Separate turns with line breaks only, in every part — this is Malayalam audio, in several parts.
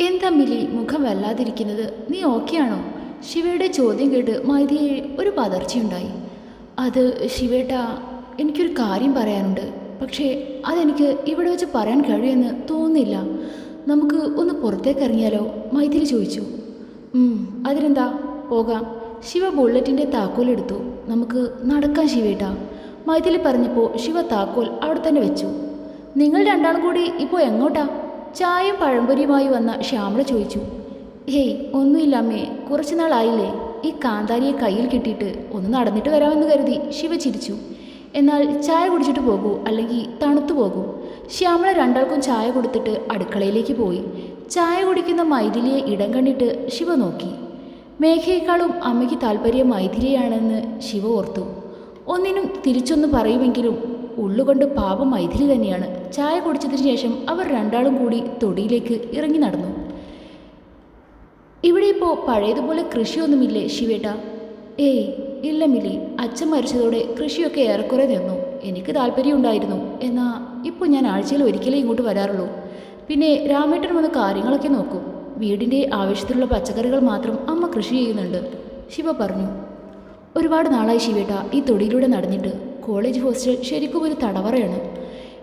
എന്താ മിലി മുഖം വല്ലാതിരിക്കുന്നത്? നീ ഓക്കെയാണോ ശിവയുടെ ചോദ്യം കേട്ട് മൈതിയെ ഒരു പതർച്ചയുണ്ടായി. അത് ശിവേട്ട എനിക്കൊരു കാര്യം പറയാനുണ്ട്. പക്ഷേ അതെനിക്ക് ഇവിടെ വെച്ച് പറയാൻ കഴിയുമെന്ന് തോന്നുന്നില്ല. നമുക്ക് ഒന്ന് പുറത്തേക്ക് ഇറങ്ങിയാലോ? മൈഥിലി ചോദിച്ചു. "ഉം, അതിനെന്താ? പോകാം. ശിവ ബുള്ളറ്റിന്റെ താക്കോലെടുത്തു നമുക്ക് നടക്കാം ശിവേട്ട. മൈഥിലി പറഞ്ഞപ്പോൾ ശിവ താക്കോൽ അവിടെ തന്നെ വെച്ചു. നിങ്ങൾ രണ്ടാളും കൂടി ഇപ്പോൾ എങ്ങോട്ടാ? ചായയും പഴംപൊരിയുമായി വന്ന ശ്യാമള ചോദിച്ചു ഹേയ് ഒന്നുമില്ല അമ്മേ കുറച്ചു നാളായില്ലേ ഈ കാന്താരിയെ കയ്യിൽ കിട്ടിയിട്ട് ഒന്ന് നടന്നിട്ട് വരാമെന്ന് കരുതി ശിവ ചിരിച്ചു. എന്നാൽ ചായ കുടിച്ചിട്ട് പോകൂ അല്ലെങ്കിൽ തണുത്തു പോകൂ. ശ്യാമള രണ്ടാൾക്കും ചായ കൊടുത്തിട്ട് അടുക്കളയിലേക്ക് പോയി. ചായ കുടിക്കുന്ന മൈഥിലിയെ ഇടം കണ്ടിട്ട് ശിവ നോക്കി. മേഘയേക്കാളും അമ്മയ്ക്ക് താല്പര്യം മൈഥിലിയാണെന്ന് ശിവ ഓർത്തു. ഒന്നിനും തിരിച്ചൊന്ന് പറയുമെങ്കിലും ഉള്ളുകൊണ്ട് പാപം മൈഥിലി തന്നെയാണ്. ചായ കുടിച്ചതിന് ശേഷം അവർ രണ്ടാളും കൂടി തൊടിയിലേക്ക് ഇറങ്ങി നടന്നു. ഇവിടെ ഇപ്പോൾ പഴയതുപോലെ കൃഷിയൊന്നുമില്ലേ ശിവേട്ട? ഏയ് ഇല്ല മിലി. അച്ഛൻ മരിച്ചതോടെ കൃഷിയൊക്കെ ഏറെക്കുറെ നിന്നു. എനിക്ക് താല്പര്യമുണ്ടായിരുന്നു. എന്നാൽ ഇപ്പോൾ ഞാൻ ആഴ്ചയിൽ ഒരിക്കലേ ഇങ്ങോട്ട് വരാറുള്ളൂ. പിന്നെ രാമേട്ടൻ വന്ന് കാര്യങ്ങളൊക്കെ നോക്കും. വീടിന്റെ ആവശ്യത്തിലുള്ള പച്ചക്കറികൾ മാത്രം അമ്മ കൃഷി ചെയ്യുന്നുണ്ട്. ശിവ പറഞ്ഞു. ഒരുപാട് നാളായി ശിവേട്ട ഈ തൊടിയിലൂടെ നടന്നിട്ട്. കോളേജ് ഹോസ്റ്റൽ ശരിക്കും ഒരു തടവറയാണ്.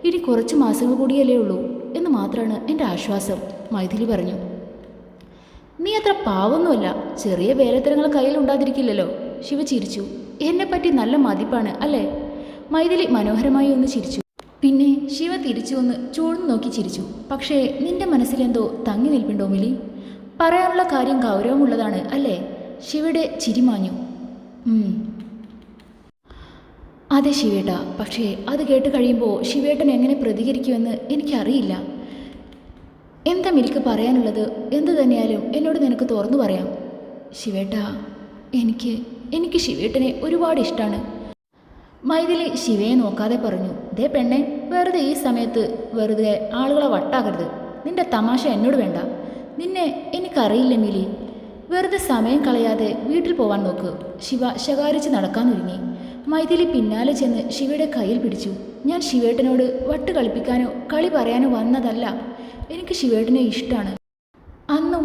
ഇനി കുറച്ച് മാസങ്ങൾ കൂടിയല്ലേ ഉള്ളൂ എന്ന് മാത്രമാണ് എന്റെ ആശ്വാസം മൈഥിലി പറഞ്ഞു. നീ അത്ര പാവൊന്നുമല്ല ചെറിയ വേലത്തരങ്ങൾ കയ്യിൽ ഉണ്ടാതിരിക്കില്ലല്ലോ ശിവ ചിരിച്ചു. എന്നെപ്പറ്റി നല്ല മതിപ്പാണ് അല്ലേ? മൈഥിലി മനോഹരമായി ഒന്ന് ചിരിച്ചു. പിന്നെ ശിവ തിരിച്ചു ഒന്ന് ചൂഴ്ന്നു നോക്കി ചിരിച്ചു. പക്ഷേ നിന്റെ മനസ്സിലെന്തോ തങ്ങി നിൽപ്പുണ്ടോ മിലി? പറയാനുള്ള കാര്യം ഗൗരവമുള്ളതാണ് അല്ലേ? ശിവയുടെ ചിരിമാഞ്ഞു "ഉം, അതെ ശിവേട്ട പക്ഷേ അത് കേട്ട് കഴിയുമ്പോൾ ശിവേട്ടൻ എങ്ങനെ പ്രതികരിക്കുമെന്ന് എനിക്കറിയില്ല. എന്താ മിൽക്ക് പറയാനുള്ളത്? എന്ത് തന്നെയാലും എന്നോട് നിനക്ക് തുറന്നു പറയാം. ശിവേട്ട എനിക്ക് എനിക്ക് ശിവേട്ടനെ ഒരുപാട് ഇഷ്ടമാണ് മൈഥിലി ശിവയെ നോക്കാതെ പറഞ്ഞു ദേ പെണ്ണെ വെറുതെ ഈ സമയത്ത് വെറുതെ ആളുകളെ വട്ടാകരുത് നിന്റെ തമാശ എന്നോട് വേണ്ട. നിന്നെ എനിക്കറിയില്ല മിലി. വെറുതെ സമയം കളയാതെ വീട്ടിൽ പോവാൻ നോക്ക്. ശിവ ശകാരിച്ച് നടക്കാനൊരുങ്ങി മൈഥിലി പിന്നാലെ ചെന്ന് ശിവയുടെ കയ്യിൽ പിടിച്ചു. ഞാൻ ശിവേട്ടനോട് വട്ട് കളിപ്പിക്കാനോ കളി പറയാനോ വന്നതല്ല. എനിക്ക് ശിവേട്ടനെ ഇഷ്ടമാണ് അന്നും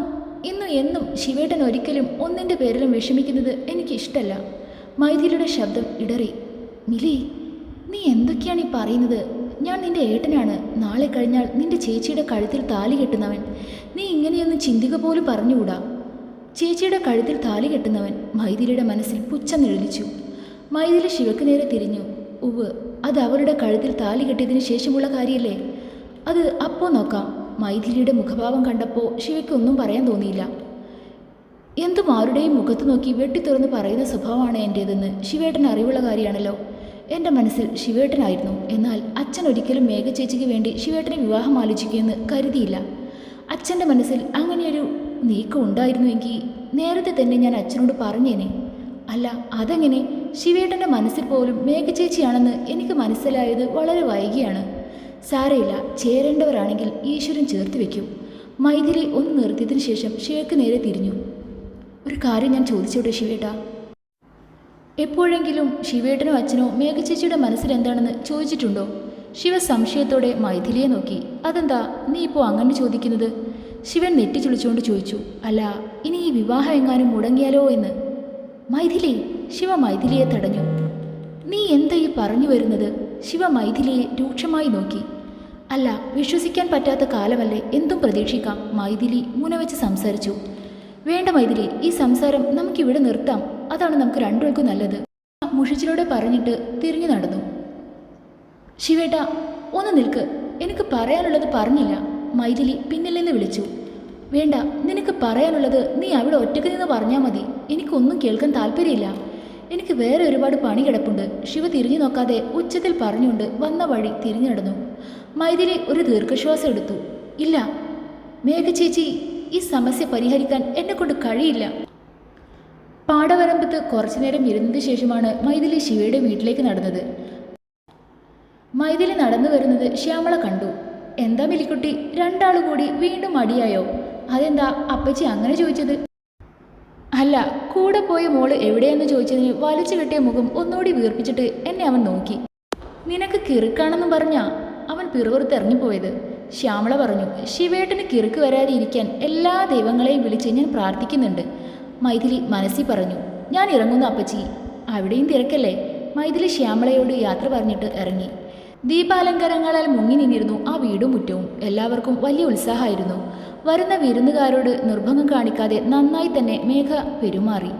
ഇന്നും എന്നും ശിവേട്ടൻ ഒരിക്കലും ഒന്നിന്റെ പേരിലും വിഷമിക്കുന്നത് എനിക്ക് ഇഷ്ടമല്ല മൈഥിലിയുടെ ശബ്ദം ഇടറി. മിലി നീ എന്തൊക്കെയാണ് ഈ പറയുന്നത്? ഞാൻ നിന്റെ ഏട്ടനാണ്. നാളെ കഴിഞ്ഞാൽ നിന്റെ ചേച്ചിയുടെ കഴുത്തിൽ താലി കെട്ടുന്നവൻ. നീ ഇങ്ങനെയൊന്നും ചിന്തിക പോലും പറഞ്ഞുകൂടാ? ചേച്ചിയുടെ കഴുത്തിൽ താലി കെട്ടുന്നവൻ മൈഥിലിയുടെ മനസ്സിൽ പുച്ഛം നിഴലിച്ചു. മൈഥിലി ശിവക്ക് നേരെ തിരിഞ്ഞു. ഉവ് അത് അവരുടെ കഴുത്തിൽ താലി കെട്ടിയതിന് ശേഷമുള്ള കാര്യമല്ലേ അത് അപ്പോൾ നോക്കാം. മൈഥിലിയുടെ മുഖഭാവം കണ്ടപ്പോൾ ശിവയ്ക്ക് ഒന്നും പറയാൻ തോന്നിയില്ല. എന്തും ആരുടെയും മുഖത്ത് നോക്കി വെട്ടിത്തുറന്ന് പറയുന്ന സ്വഭാവമാണ് എന്റേതെന്ന് ശിവേട്ടൻ അറിവുള്ള കാര്യമാണല്ലോ. എന്റെ മനസ്സിൽ ശിവേട്ടനായിരുന്നു. എന്നാൽ അച്ഛൻ ഒരിക്കലും മേഘ ചേച്ചിക്ക് വേണ്ടി ശിവേട്ടനെ വിവാഹം ആലോചിക്കുമെന്ന് കരുതിയില്ല. അച്ഛന്റെ മനസ്സിൽ അങ്ങനെയൊരു നീക്കം ഉണ്ടായിരുന്നുവെങ്കിൽ നേരത്തെ തന്നെ ഞാൻ അച്ഛനോട് പറഞ്ഞേനെ. അല്ല അതെങ്ങനെ? ശിവേട്ടന്റെ മനസ്സിൽ പോലും മേഘചേച്ചിയാണെന്ന് എനിക്ക് മനസ്സിലായത് വളരെ വൈകിയാണ്. സാരയില്ല ചേരേണ്ടവരാണെങ്കിൽ ഈശ്വരൻ ചേർത്ത് വെക്കും. മൈഥിലി ഒന്ന് നിർത്തിയതിനു ശേഷം ഷേക്ക് നേരെ തിരിഞ്ഞു. ഒരു കാര്യം ഞാൻ ചോദിച്ചോട്ടെ ശിവേട്ട? എപ്പോഴെങ്കിലും ശിവേട്ടനോ അച്ഛനോ മേഘചേച്ചിയുടെ മനസ്സിൽ എന്താണെന്ന് ചോദിച്ചിട്ടുണ്ടോ? ശിവ സംശയത്തോടെ മൈഥിലിയെ നോക്കി. അതെന്താ നീ ഇപ്പോൾ അങ്ങനെ ചോദിക്കുന്നത്? ശിവൻ നെറ്റി ചുളിച്ചുകൊണ്ട് ചോദിച്ചു. അല്ല ഇനി ഈ വിവാഹം എങ്ങാനും മുടങ്ങിയാലോ എന്ന്. മൈഥിലി ശിവ മൈഥിലിയെ തടഞ്ഞു. നീ എന്താ ഈ പറഞ്ഞു വരുന്നത്? ശിവ മൈഥിലിയെ രൂക്ഷമായി നോക്കി. അല്ല വിശ്വസിക്കാൻ പറ്റാത്ത കാലമല്ലേ എന്തും പ്രതീക്ഷിക്കാം മൈഥിലി മുനവെച്ച് സംസാരിച്ചു. വേണ്ട മൈഥിലി ഈ സംസാരം നമുക്കിവിടെ നിർത്താം. അതാണ് നമുക്ക് രണ്ടുപേർക്കും നല്ലത്. മുഷിച്ചിലൂടെ പറഞ്ഞിട്ട് തിരിഞ്ഞു നടന്നു. ശിവേട്ട ഒന്ന് നിൽക്ക്. എനിക്ക് പറയാനുള്ളത് പറഞ്ഞില്ല മൈഥിലി പിന്നിൽ നിന്ന് വിളിച്ചു. വേണ്ട നിനക്ക് പറയാനുള്ളത് നീ അവിടെ ഒറ്റയ്ക്ക് നിന്ന് പറഞ്ഞാൽ മതി. എനിക്കൊന്നും കേൾക്കാൻ താല്പര്യമില്ല. എനിക്ക് വേറെ ഒരുപാട് പണി കിടപ്പുണ്ട്. ശിവ തിരിഞ്ഞു നോക്കാതെ ഉച്ചത്തിൽ പറഞ്ഞുകൊണ്ട് വന്ന വഴി തിരിഞ്ഞു നടന്നു. മൈഥിലി ഒരു ദീർഘശ്വാസം എടുത്തു. ഇല്ല മേഘ ചേച്ചി ഈ സമസ്യ പരിഹരിക്കാൻ എന്നെ കൊണ്ട് കഴിയില്ല. പാടവരമ്പത്ത് കുറച്ചു നേരം ഇരുന്നതിന് ശേഷമാണ് മൈഥിലി ശിവയുടെ വീട്ടിലേക്ക് നടന്നത്. മൈഥിലി നടന്നു വരുന്നത് ശ്യാമള കണ്ടു. എന്താ മിലിക്കുട്ടി രണ്ടാളു കൂടി വീണ്ടും മടിയായോ? അതെന്താ അപ്പച്ചി അങ്ങനെ ചോദിച്ചത്? അല്ല കൂടെ പോയ മോൾ എവിടെയെന്ന് ചോദിച്ചതിന് വലിച്ചു കെട്ടിയ മുഖം ഒന്നുകൂടി വീർപ്പിച്ചിട്ട് എന്നെ അവൻ നോക്കി. നിനക്ക് കിറുക്കാണെന്ന് പറഞ്ഞാ അവൻ പിറുവിറുത്ത് ഇറങ്ങിപ്പോയത്. ശ്യാമള പറഞ്ഞു ശിവേട്ടന് കിറുക്ക് വരാതെ ഇരിക്കാൻ എല്ലാ ദൈവങ്ങളെയും വിളിച്ച് ഞാൻ പ്രാർത്ഥിക്കുന്നുണ്ട്. മൈഥിലി മനസ്സിൽ പറഞ്ഞു ഞാൻ ഇറങ്ങുന്നു അപ്പച്ചി. അവിടെയും തിരക്കല്ലേ? മൈഥിലി ശ്യാമളയോട് യാത്ര പറഞ്ഞിട്ട് ഇറങ്ങി. ദീപാലങ്കാരങ്ങളാൽ മുങ്ങി നിന്നിരുന്നു ആ വീടും മുറ്റവും. എല്ലാവർക്കും വലിയ ഉത്സാഹമായിരുന്നു. വരുന്ന വിരുന്നുകാരോട് നിർഭംഗം കാണിക്കാതെ നന്നായി തന്നെ മേഘ പെരുമാറി.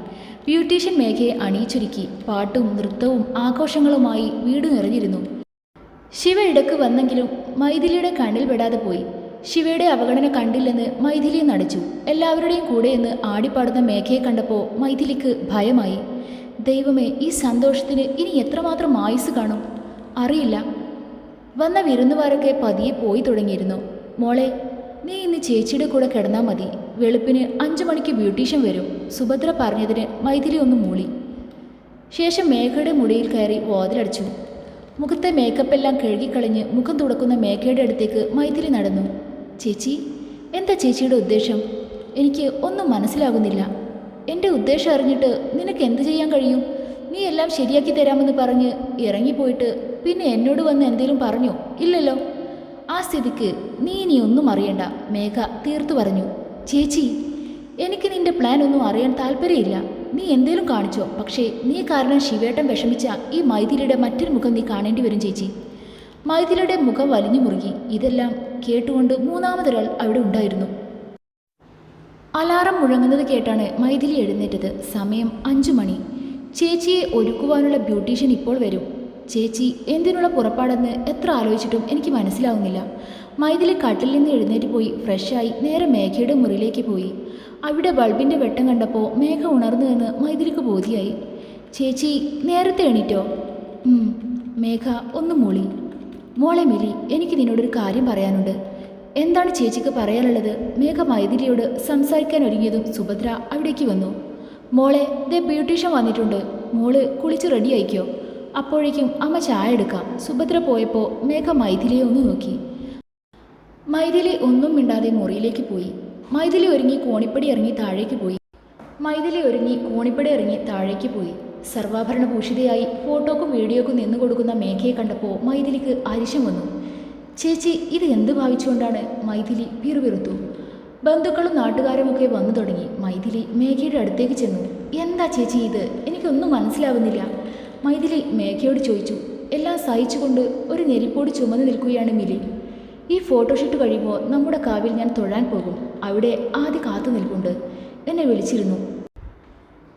ബ്യൂട്ടീഷ്യൻ മേഘയെ അണിയിച്ചൊരുക്കി പാട്ടും നൃത്തവും ആഘോഷങ്ങളുമായി വീട് നിറഞ്ഞിരുന്നു. ശിവ ഇടയ്ക്ക് വന്നെങ്കിലും മൈഥിലിയുടെ കണ്ണിൽ പെടാതെ പോയി. ശിവയുടെ അവഗണന കണ്ടില്ലെന്ന് മൈഥിലി നടിച്ചു. എല്ലാവരുടെയും കൂടെ കൂടെയെന്ന് ആടിപ്പാടുന്ന മേഘയെ കണ്ടപ്പോൾ മൈഥിലിക്ക് ഭയമായി. ദൈവമേ ഈ സന്തോഷത്തിന് ഇനി എത്രമാത്രം ആയുസ് കാണും? അറിയില്ല. വന്ന വിരുന്നുകാരൊക്കെ പതിയെ പോയി തുടങ്ങിയിരുന്നു. മോളെ നീ ഇന്ന് ചേച്ചിയുടെ കൂടെ കിടന്നാൽ മതി. വെളുപ്പിന് അഞ്ചു മണിക്ക് ബ്യൂട്ടീഷ്യൻ വരും. സുഭദ്ര പറഞ്ഞതിന് മൈഥിലി ഒന്ന് മൂളി. ശേഷം മേഘയുടെ മുടിയിൽ കയറി വാതിലടിച്ചു. മുഖത്തെ മേക്കപ്പെല്ലാം കഴുകിക്കളഞ്ഞ് മുഖം തുടക്കുന്ന മേഘയുടെ അടുത്തേക്ക് മൈഥിലി നടന്നു. ചേച്ചി എന്താ ചേച്ചിയുടെ ഉദ്ദേശം? എനിക്ക് ഒന്നും മനസ്സിലാകുന്നില്ല. എന്റെ ഉദ്ദേശം അറിഞ്ഞിട്ട് നിനക്ക് എന്ത് ചെയ്യാൻ കഴിയും? നീ എല്ലാം ശരിയാക്കി തരാമെന്ന് പറഞ്ഞ് ഇറങ്ങിപ്പോയിട്ട് പിന്നെ എന്നോട് വന്ന് എന്തേലും പറഞ്ഞോ? ഇല്ലല്ലോ. ആ സ്ഥിതിക്ക് നീ ഇനി ഒന്നും അറിയണ്ട. മേഘ തീർത്തു പറഞ്ഞു. ചേച്ചി എനിക്ക് നിന്റെ പ്ലാൻ ഒന്നും അറിയാൻ താല്പര്യമില്ല. നീ എന്തേലും കാണിച്ചോ. പക്ഷേ നീ കാരണം ശിവേട്ടൻ വിഷമിച്ച ഈ മൈഥിലിയുടെ മറ്റൊരു മുഖം നീ കാണേണ്ടി വരും ചേച്ചി. മൈഥിലിയുടെ മുഖം വലിഞ്ഞു മുറുകി. ഇതെല്ലാം കേട്ടുകൊണ്ട് മൂന്നാമതൊരാൾ അവിടെ ഉണ്ടായിരുന്നു. അലാറം മുഴങ്ങുന്നത് കേട്ടാണ് മൈഥിലി എഴുന്നേറ്റത്. സമയം അഞ്ചു മണി ചേച്ചിയെ ഒരുക്കുവാനുള്ള ബ്യൂട്ടീഷ്യൻ ഇപ്പോൾ വരും. ചേച്ചി എന്തിനുള്ള പുറപ്പാടെന്ന് എത്ര ആലോചിച്ചിട്ടും എനിക്ക് മനസ്സിലാവുന്നില്ല. മൈഥിലി കട്ടിൽ നിന്ന് എഴുന്നേറ്റ് പോയി ഫ്രഷായി നേരെ മേഘയുടെ മുറിയിലേക്ക് പോയി. അവിടെ ബൾബിന്റെ വെട്ടം കണ്ടപ്പോൾ മേഘ ഉണർന്നു എന്ന് മൈഥിലിക്ക് ബോധിയായി. ചേച്ചി നേരത്തെ എണീറ്റോ? മേഘ ഒന്ന് മൂളി. മോളെ മിലി എനിക്ക് നിന്നോടൊരു കാര്യം പറയാനുണ്ട്. എന്താണ് ചേച്ചിക്ക് പറയാനുള്ളത്? മേഘ മൈഥിലിയോട് സംസാരിക്കാൻ ഒരുങ്ങിയതും സുഭദ്ര അവിടേക്ക് വന്നു. മോളെ ദേ ബ്യൂട്ടീഷ്യൻ വന്നിട്ടുണ്ട്. മോൾ കുളിച്ച് റെഡി ആയിക്കോ? അപ്പോഴേക്കും അമ്മ ചായ എടുക്കാം. സുഭദ്ര പോയപ്പോൾ മേഘ മൈഥിലിയെ ഒന്ന് നോക്കി. മൈഥിലി ഒന്നും മിണ്ടാതെ മുറിയിലേക്ക് പോയി. മൈഥിലി ഒരുങ്ങി കോണിപ്പടി ഇറങ്ങി താഴേക്ക് പോയി. മൈഥിലി ഒരുങ്ങി കോണിപ്പടി ഇറങ്ങി താഴേക്ക് പോയി. സർവാഭരണ ഭൂഷിതയായി ഫോട്ടോക്കും വീഡിയോക്കും നിന്നു കൊടുക്കുന്ന മേഘയെ കണ്ടപ്പോൾ മൈഥിലിക്ക് അരിശം വന്നു. ചേച്ചി ഇത് എന്ത് ഭാവിച്ചുകൊണ്ടാണ്? മൈഥിലി പിറുപിറുത്തു ബന്ധുക്കളും നാട്ടുകാരുമൊക്കെ വന്നു തുടങ്ങി. മൈഥിലി മേഘയുടെ അടുത്തേക്ക് ചെന്നു. എന്താ ചേച്ചി ഇത്? എനിക്കൊന്നും മനസ്സിലാവുന്നില്ല. മൈഥിലി മേഘയോട് ചോദിച്ചു എല്ലാം സഹിച്ചുകൊണ്ട് ഒരു നെരിപ്പോട് ചുമന്നു നിൽക്കുകയാണ് മിലി. ഈ ഫോട്ടോഷൂട്ട് കഴിയുമ്പോൾ നമ്മുടെ കാവിൽ ഞാൻ തൊഴാൻ പോകും. അവിടെ ആദ്യ കാത്തു നിൽപ്പുണ്ട്. എന്നെ വിളിച്ചിരുന്നു.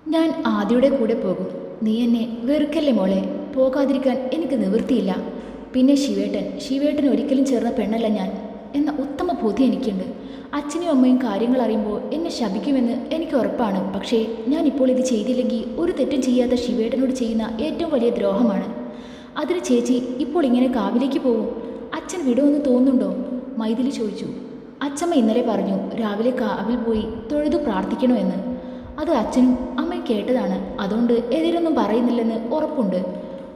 ഞാൻ ആദ്യയുടെ കൂടെ പോകും. നീ എന്നെ വെറുക്കല്ലേ മോളെ? പോകാതിരിക്കാൻ എനിക്ക് നിവൃത്തിയില്ല. പിന്നെ ശിവേട്ടൻ ശിവേട്ടൻ ഒരിക്കലും ചേർന്ന പെണ്ണല്ല ഞാൻ. എന്ന ഉത്തമ ബോധ്യം എനിക്കുണ്ട്. അച്ഛനും അമ്മയും കാര്യങ്ങൾ അറിയുമ്പോൾ എന്നെ ശപിക്കുമെന്ന് എനിക്ക് ഉറപ്പാണ്. പക്ഷേ ഞാൻ ഇപ്പോൾ ഇത് ചെയ്തില്ലെങ്കിൽ ഒരു തെറ്റും ചെയ്യാത്ത ശിവേട്ടനോട് ചെയ്യുന്ന ഏറ്റവും വലിയ ദ്രോഹമാണ്. അതിന് ചേച്ചി ഇപ്പോൾ ഇങ്ങനെ കാവിലേക്ക് പോവും. അച്ഛൻ വിടുമെന്ന് തോന്നുന്നുണ്ടോ? മൈഥിലി ചോദിച്ചു. അച്ഛമ്മ ഇന്നലെ പറഞ്ഞു രാവിലെ കാവിൽ പോയി തൊഴുതു പ്രാർത്ഥിക്കണമെന്ന് അത് അച്ഛനും അമ്മയും കേട്ടതാണ്. അതുകൊണ്ട് എതിരൊന്നും പറയുന്നില്ലെന്ന് ഉറപ്പുണ്ട്.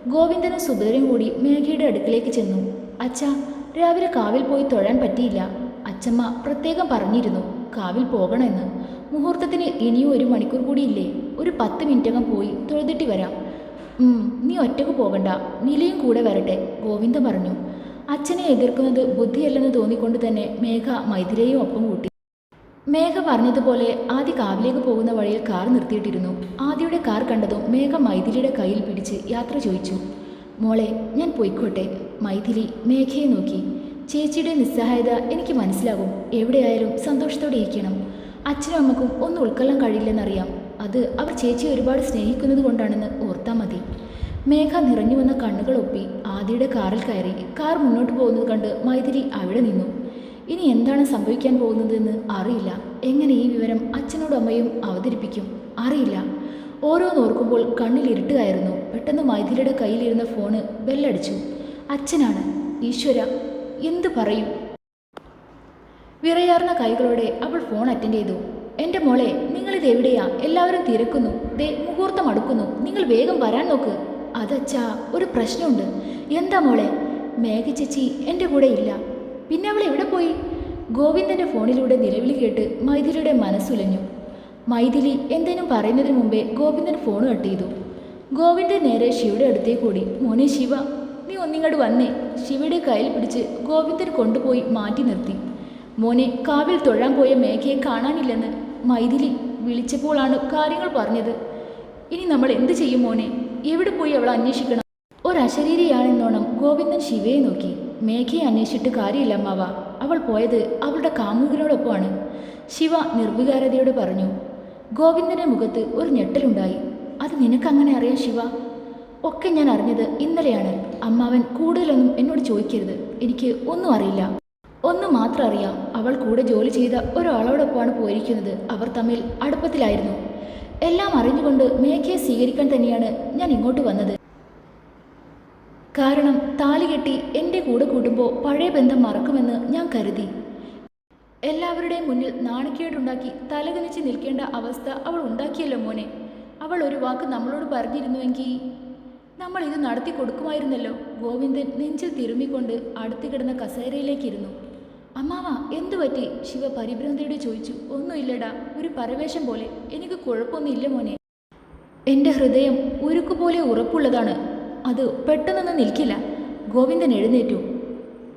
ഗോവിന്ദനും സുഭദ്രയും കൂടി മേഘയുടെ അടുക്കിലേക്ക് ചെന്നു. അച്ഛ രാവിലെ കാവിൽ പോയി തൊഴാൻ പറ്റിയില്ല. അച്ഛമ്മ പ്രത്യേകം പറഞ്ഞിരുന്നു കാവിൽ പോകണമെന്ന്. മുഹൂർത്തത്തിന് ഇനിയും ഒരു മണിക്കൂർ കൂടിയില്ലേ? ഒരു പത്ത് മിനിറ്റകം പോയി തൊഴുതിട്ട് വരാം. നീ ഒറ്റയ്ക്ക് പോകണ്ട. നിലയും കൂടെ വരട്ടെ ഗോവിന്ദ പറഞ്ഞു. അച്ഛനെ എതിർക്കുന്നത് ബുദ്ധിയല്ലെന്ന് തോന്നിക്കൊണ്ട് തന്നെ മേഘ മൈഥിലയും ഒപ്പം കൂട്ടി. മേഘ പറഞ്ഞതുപോലെ ആദ്യ കാവിലേക്ക് പോകുന്ന വഴിയിൽ കാർ നിർത്തിയിട്ടിരുന്നു. ആദ്യയുടെ കാർ കണ്ടതും മേഘ മൈഥിലിയുടെ കയ്യിൽ പിടിച്ച് യാത്ര ചോദിച്ചു. മോളെ ഞാൻ പോയിക്കോട്ടെ. മൈഥിലി മേഘയെ നോക്കി. ചേച്ചിയുടെ നിസ്സഹായത എനിക്ക് മനസ്സിലാകും. എവിടെയായാലും സന്തോഷത്തോടെ ഇരിക്കണം. അച്ഛനും അമ്മക്കും ഒന്നും ഉൾക്കൊള്ളാൻ കഴിയില്ലെന്നറിയാം. അത് അവർ ചേച്ചിയെ ഒരുപാട് സ്നേഹിക്കുന്നത് കൊണ്ടാണെന്ന് ഓർത്താൽ മതി. മേഘ നിറഞ്ഞു വന്ന കണ്ണുകൾ ഒപ്പി ആദിയുടെ കാറിൽ കയറി കാർ മുന്നോട്ട് പോകുന്നത് കണ്ട് മൈഥിലി അവിടെ നിന്നു. ഇനി എന്താണ് സംഭവിക്കാൻ പോകുന്നതെന്ന് അറിയില്ല. എങ്ങനെ ഈ വിവരം അച്ഛനോടും അമ്മയും അവതരിപ്പിക്കും? അറിയില്ല. ഓരോന്നോർക്കുമ്പോൾ കണ്ണിൽ ഇരുട്ടുകയായിരുന്നു പെട്ടെന്ന് മൈഥിലിയുടെ കയ്യിലിരുന്ന ഫോണ് ബെല്ലടിച്ചു. അച്ഛനാണ്. ഈശ്വര. എന്ത് പറയും? വിറയാർന്ന കൈകളോടെ അവൾ ഫോൺ അറ്റൻഡ് ചെയ്തു. എന്റെ മോളെ നിങ്ങളിത് എവിടെയാ? എല്ലാവരും തിരക്കുന്നു. ദേ മുഹൂർത്തം അടുക്കുന്നു. നിങ്ങൾ വേഗം വരാൻ നോക്ക്. അതച്ചാ ഒരു പ്രശ്നമുണ്ട്. എന്താ മോളെ? മേഘ ചേച്ചി എന്റെ കൂടെ ഇല്ല. പിന്നെ അവൾ എവിടെ പോയി? ഗോവിന്ദന്റെ ഫോണിലൂടെ നിലവിളി കേട്ട് മൈഥിലിയുടെ മനസ്സുലഞ്ഞു. മൈഥിലി എന്തേലും പറയുന്നതിന് മുമ്പേ ഗോവിന്ദൻ ഫോൺ കട്ട് ചെയ്തു. ഗോവിന്ദൻ നേരെ ശിവയുടെ അടുത്തേക്ക് ഓടി. മോനെ ശിവ നീ ഒന്നിങ്ങോട്ട് വന്നേ. ശിവയുടെ കയ്യിൽ പിടിച്ച് ഗോവിന്ദൻ കൊണ്ടുപോയി മാറ്റി നിർത്തി. മോനെ കാവിൽ തൊഴാൻ പോയ മേഘയെ കാണാനില്ലെന്ന് മൈഥിലി വിളിച്ചപ്പോഴാണ് കാര്യങ്ങൾ പറഞ്ഞത്. ഇനി നമ്മൾ എന്ത് ചെയ്യും മോനെ? എവിടെ പോയി അവളെ അന്വേഷിക്കണം? ഒരശരീരിയാണെന്നോണം ഗോവിന്ദൻ ശിവയെ നോക്കി. മേഘയെ അന്വേഷിച്ചിട്ട് കാര്യമില്ല അമ്മാവ. അവൾ പോയത് അവളുടെ കാമുകനോടൊപ്പമാണ്. ശിവ നിർവികാരതയോട് പറഞ്ഞു ഗോവിന്ദന്റെ മുഖത്ത് ഒരു ഞെട്ടലുണ്ടായി. അത് നിനക്കങ്ങനെ അറിയാം ശിവ? ഒക്കെ ഞാൻ അറിഞ്ഞത് ഇന്നലെയാണ്. അമ്മാവൻ കൂടുതലൊന്നും എന്നോട് ചോദിക്കരുത്. എനിക്ക് ഒന്നും അറിയില്ല. ഒന്ന് മാത്രം അറിയാം അവൾ കൂടെ ജോലി ചെയ്ത ഒരാളോടൊപ്പമാണ് പോയിരിക്കുന്നത്. അവർ തമ്മിൽ അടുപ്പത്തിലായിരുന്നു. എല്ലാം അറിഞ്ഞുകൊണ്ട് മേഘയെ സ്വീകരിക്കാൻ തന്നെയാണ് ഞാൻ ഇങ്ങോട്ട് വന്നത്. കാരണം താലി കെട്ടി എന്റെ കൂടെ കൂടുമ്പോൾ പഴയ ബന്ധം മറക്കുമെന്ന് ഞാൻ കരുതി. എല്ലാവരുടെയും മുന്നിൽ നാണക്കേടുണ്ടാക്കി തലകുനിച്ച് നിൽക്കേണ്ട അവസ്ഥ അവൾ ഉണ്ടാക്കിയല്ലോ മോനെ. അവൾ ഒരു വാക്ക് നമ്മളോട് പറഞ്ഞിരുന്നുവെങ്കിൽ നമ്മൾ ഇത് നടത്തി കൊടുക്കുമായിരുന്നല്ലോ. ഗോവിന്ദൻ നെഞ്ചിൽ തിരുമ്മിക്കൊണ്ട് അടുത്ത് കിടന്ന കസേരയിലേക്കിരുന്നു. അമ്മാവ എന്തു പറ്റി? ശിവ പരിഭ്രാന്തിയോടെ ചോദിച്ചു. ഒന്നുമില്ലടാ ഒരു പരവേശം പോലെ. എനിക്ക് കുഴപ്പമൊന്നുമില്ല മോനെ. എന്റെ ഹൃദയം ഉരുക്കുപോലെ ഉറപ്പുള്ളതാണ്. അത് പെട്ടെന്നൊന്നും നിൽക്കില്ല. ഗോവിന്ദൻ എഴുന്നേറ്റു.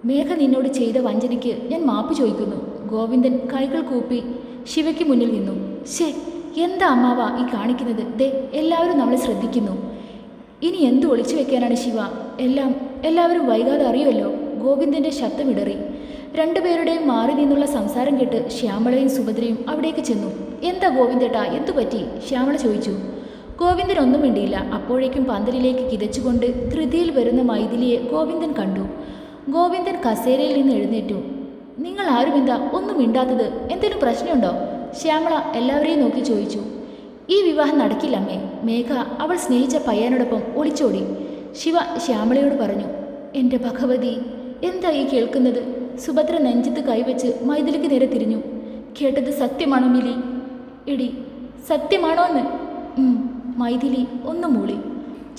മേഘ നിന്നോട് ചെയ്ത വഞ്ചനയ്ക്ക് ഞാൻ മാപ്പ് ചോദിക്കുന്നു. ഗോവിന്ദൻ കൈകൾ കൂപ്പി ശിവയ്ക്ക് മുന്നിൽ നിന്നു. ശേ എന്താ അമ്മാവ ഈ കാണിക്കുന്നത്? ദേ എല്ലാവരും നമ്മളെ ശ്രദ്ധിക്കുന്നു. ഇനി എന്ത് ഒളിച്ചു വെക്കാനാണ് ശിവ? എല്ലാം എല്ലാവരും വൈകാതെ അറിയുമല്ലോ ഗോവിന്ദന്റെ ശബ്ദമിടറി. രണ്ടുപേരുടെയും മാറി നിന്നുള്ള സംസാരം കേട്ട് ശ്യാമളയും സുഭദ്രയും അവിടേക്ക് ചെന്നു. എന്താ ഗോവിന്ദേട്ടാ എന്തു പറ്റി? ശ്യാമള ചോദിച്ചു. ഗോവിന്ദൻ ഒന്നും മിണ്ടിയില്ല. അപ്പോഴേക്കും പന്തലിലേക്ക് കിതച്ചുകൊണ്ട് ധൃതിയിൽ വരുന്ന മൈഥിലിയെ ഗോവിന്ദൻ കണ്ടു. ഗോവിന്ദൻ കസേരയിൽ നിന്ന് എഴുന്നേറ്റു. നിങ്ങൾ ആരും ഒന്നും മിണ്ടാത്തത്? എന്തെങ്കിലും പ്രശ്നമുണ്ടോ? ശ്യാമള എല്ലാവരെയും നോക്കി ചോദിച്ചു. ഈ വിവാഹം നടക്കില്ല അമ്മേ മേഘ അവൾ സ്നേഹിച്ച പയ്യനോടൊപ്പം ഒളിച്ചോടി. ശിവ ശ്യാമളയോട് പറഞ്ഞു എന്റെ ഭഗവതി എന്താ ഈ കേൾക്കുന്നത്? സുഭദ്ര നെഞ്ചത്ത് കൈവച്ച് മൈഥിലിക്ക് നേരെ തിരിഞ്ഞു. കേട്ടത് സത്യമാണോ മിലി? എടി സത്യമാണോ എന്ന്? മൈഥിലി ഒന്ന് മൂളി.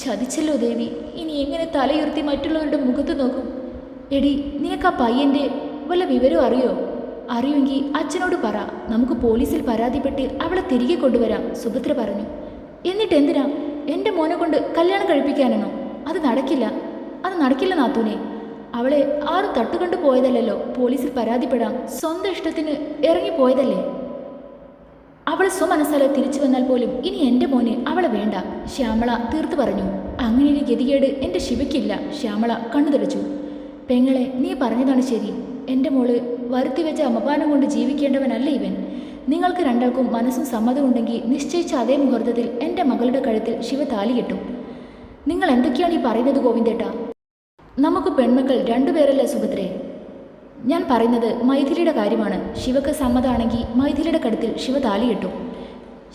ചതിച്ചല്ലോ ദേവി. ഇനി എങ്ങനെ തലയുർത്തി മറ്റുള്ളവരുടെ മുഖത്ത് നോക്കും? എടി നിനക്ക് ആ പയ്യന്റെ വല്ല വിവരം അറിയോ? അറിയുമെങ്കിൽ അച്ഛനോട് പറ. നമുക്ക് പോലീസിൽ പരാതിപ്പെട്ട് അവളെ തിരികെ കൊണ്ടുവരാം സുഭദ്ര പറഞ്ഞു. എന്നിട്ട് എന്തിനാ എന്റെ മോനെ കൊണ്ട് കല്യാണം കഴിപ്പിക്കാനാണോ അത് നടക്കില്ല. അത് നടക്കില്ല നാത്തൂനെ. അവളെ ആരും തട്ടുകണ്ടു പോയതല്ലല്ലോ പോലീസിൽ പരാതിപ്പെടാം. സ്വന്തം ഇഷ്ടത്തിന് ഇറങ്ങിപ്പോയതല്ലേ അവൾ സ്വമനസ്സാലെ തിരിച്ചു വന്നാൽ പോലും ഇനി എന്റെ മോനെ അവളെ വേണ്ട ശ്യാമള തീർത്തു പറഞ്ഞു. അങ്ങനെ ഒരു ഗതികേട് എന്റെ ശിവയ്ക്കില്ല ശ്യാമള കണ്ണു തെളിച്ചു പെങ്ങളെ നീ പറഞ്ഞതാണ് ശരി. എന്റെ മോൾ വരുത്തി വെച്ച അമപാനം കൊണ്ട് ജീവിക്കേണ്ടവനല്ല ഇവൻ. നിങ്ങൾക്ക് രണ്ടാൾക്കും മനസ്സും സമ്മതമുണ്ടെങ്കിൽ നിശ്ചയിച്ച അതേ മുഹൂർത്തത്തിൽ എന്റെ മകളുടെ കഴുത്തിൽ ശിവ താലി കെട്ടും. നിങ്ങൾ എന്തൊക്കെയാണ് ഈ പറയുന്നത് ഗോവിന്ദേട്ടാ? നമുക്ക് പെൺമക്കൾ രണ്ടുപേരല്ല സുഭദ്രേ? ഞാൻ പറയുന്നത് മൈഥിലിയുടെ കാര്യമാണ്. ശിവക്ക് സമ്മതമാണെങ്കിൽ മൈഥിലിയുടെ കടുത്തിൽ ശിവ താലി കെട്ടും.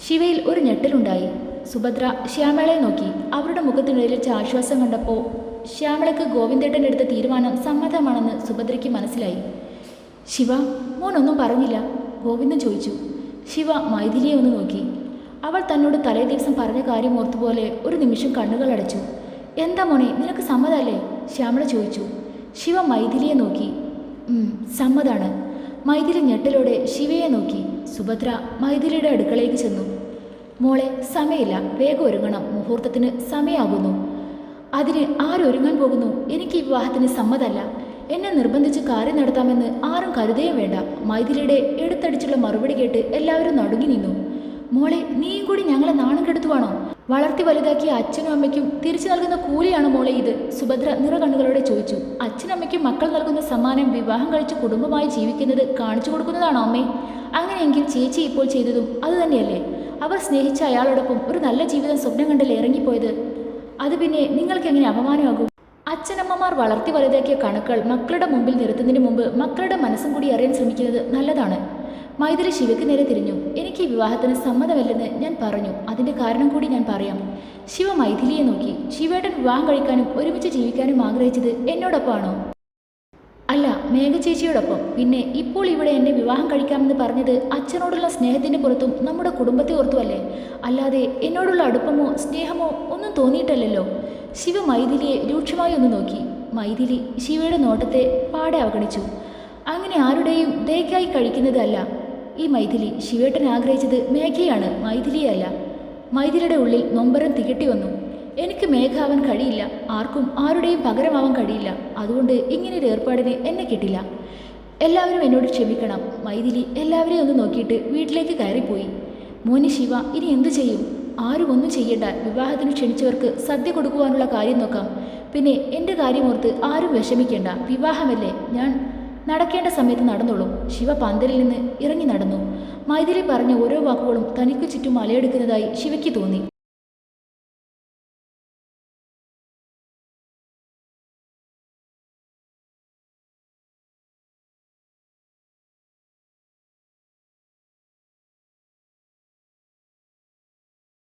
ശിവയിൽ ഒരു ഞെട്ടലുണ്ടായി. സുഭദ്ര ശ്യാമളയെ നോക്കി അവരുടെ മുഖത്തിനുള്ളിച്ച ആശ്വാസം കണ്ടപ്പോൾ ശ്യാമളയ്ക്ക് ഗോവിന്ദേട്ടൻ എടുത്ത തീരുമാനം സമ്മതമാണെന്ന് സുഭദ്രയ്ക്ക് മനസ്സിലായി. ശിവ മോനൊന്നും പറഞ്ഞില്ല. ഗോവിന്ദൻ ചോദിച്ചു. ശിവ മൈഥിലിയെ ഒന്ന് നോക്കി. അവൾ തന്നോട് തലേ ദിവസം പറഞ്ഞ കാര്യം ഓർത്തുപോലെ ഒരു നിമിഷം കണ്ണുകൾ അടച്ചു. എന്താ മോനെ നിനക്ക് സമ്മതമല്ലേ? ശ്യാമള ചോദിച്ചു. ശിവ മൈഥിലിയെ നോക്കി. സമ്മതാണ്. മൈഥിലി ഞെട്ടലോടെ ശിവയെ നോക്കി. സുഭദ്ര മൈഥിലിയുടെ അടുക്കളയിലേക്ക് ചെന്നു. മോളെ സമയമില്ല. വേഗം ഒരുങ്ങണം. മുഹൂർത്തത്തിന് സമയമാകുന്നു. അതിന് ആരൊരുങ്ങാൻ പോകുന്നു? എനിക്ക് ഈ വിവാഹത്തിന് സമ്മതല്ല എന്നെ നിർബന്ധിച്ച് കാര്യം നടത്താമെന്ന് ആരും കരുതുകയും വേണ്ട. മൈഥിലിയുടെ എടുത്തടിച്ചുള്ള മറുപടി കേട്ട് എല്ലാവരും നടുങ്ങി നിന്നു. മോളെ നീയും കൂടി ഞങ്ങളെ നാണം കെടുത്തുവാണോ? വളർത്തി വലുതാക്കിയ അച്ഛനും അമ്മയ്ക്കും തിരിച്ചു നൽകുന്ന കൂലിയാണ് മോളെ ഇത്? സുഭദ്ര നിറകണ്ണുകളോടെ ചോദിച്ചു. അച്ഛനമ്മയ്ക്കും മക്കൾ നൽകുന്ന സമ്മാനം വിവാഹം കഴിച്ച് കുടുംബമായി ജീവിക്കുന്നത് കാണിച്ചു കൊടുക്കുന്നതാണോ അമ്മേ? അങ്ങനെയെങ്കിൽ ചേച്ചി ഇപ്പോൾ ചെയ്തതും അതുതന്നെയല്ലേ? അവർ സ്നേഹിച്ച അയാളോടൊപ്പം ഒരു നല്ല ജീവിതം സ്വപ്നം കണ്ടല്ലേ ഇറങ്ങിപ്പോയത്? അത് പിന്നെ നിങ്ങൾക്ക് എങ്ങനെ അപമാനമാകും? അച്ഛനമ്മമാർ വളർത്തി വലുതാക്കിയ കണക്കുകൾ മക്കളുടെ മുമ്പിൽ നിർത്തുന്നതിന് മുമ്പ് മക്കളുടെ മനസ്സും കൂടി അറിയാൻ ശ്രമിക്കുന്നത് നല്ലതാണ്. മൈഥിലി ശിവയ്ക്ക് നേരെ തിരിഞ്ഞു. എനിക്ക് ഈ വിവാഹത്തിന് സമ്മതമല്ലെന്ന് ഞാൻ പറഞ്ഞു. അതിന്റെ കാരണം കൂടി ഞാൻ പറയാം. ശിവ മൈഥിലിയെ നോക്കി. ശിവേട്ടൻ വിവാഹം കഴിക്കാനും ഒരുമിച്ച് ജീവിക്കാനും ആഗ്രഹിച്ചത് എന്നോടൊപ്പമാണോ? അല്ല മേഘ ചേച്ചിയോടൊപ്പം. പിന്നെ ഇപ്പോൾ ഇവിടെ എന്നെ വിവാഹം കഴിക്കാമെന്ന് പറഞ്ഞത് അച്ഛനോടുള്ള സ്നേഹത്തിന്റെ പുറത്തും നമ്മുടെ കുടുംബത്തെ ഓർത്തുമല്ലേ അല്ലാതെ എന്നോടുള്ള അടുപ്പമോ സ്നേഹമോ ഒന്നും തോന്നിയിട്ടല്ലല്ലോ. ശിവ മൈഥിലിയെ രൂക്ഷമായി ഒന്ന് നോക്കി. മൈഥിലി ശിവയുടെ നോട്ടത്തെ പാടെ അവഗണിച്ചു. അങ്ങനെ ആരുടെയും ദയക്കായി കഴിക്കുന്നതല്ല ഈ മൈഥിലി ശിവേട്ടൻ ആഗ്രഹിച്ചത് മേഘയാണ് മൈഥിലിയല്ല മൈഥിലിയുടെ ഉള്ളിൽ നൊമ്പരം തികട്ടി വന്നു. എനിക്ക് മേഘാവാൻ കഴിയില്ല. ആർക്കും ആരുടെയും പകരമാവാൻ കഴിയില്ല. അതുകൊണ്ട് ഇങ്ങനൊരു ഏർപ്പാടിന് എന്നെ കിട്ടില്ല. എല്ലാവരും എന്നോട് ക്ഷമിക്കണം. മൈഥിലി എല്ലാവരെയും ഒന്ന് നോക്കിയിട്ട് വീട്ടിലേക്ക് കയറിപ്പോയി. മോനി ശിവ ഇനി എന്തു ചെയ്യും? ആരും ഒന്നും ചെയ്യേണ്ട. വിവാഹത്തിന് ക്ഷണിച്ചവർക്ക് സദ്യ കൊടുക്കുവാനുള്ള കാര്യം നോക്കാം. പിന്നെ എന്റെ കാര്യമോർത്ത് ആരും വിഷമിക്കേണ്ട. വിവാഹമല്ലേ? ഞാൻ നടക്കേണ്ട സമയത്ത് നടന്നോളും. ശിവ പന്തലിൽ നിന്ന് ഇറങ്ങി നടന്നു. മൈഥിലി പറഞ്ഞ ഓരോ വാക്കുകളും തനിക്ക് ചുറ്റും മലയെടുക്കുന്നതായി ശിവയ്ക്ക് തോന്നി.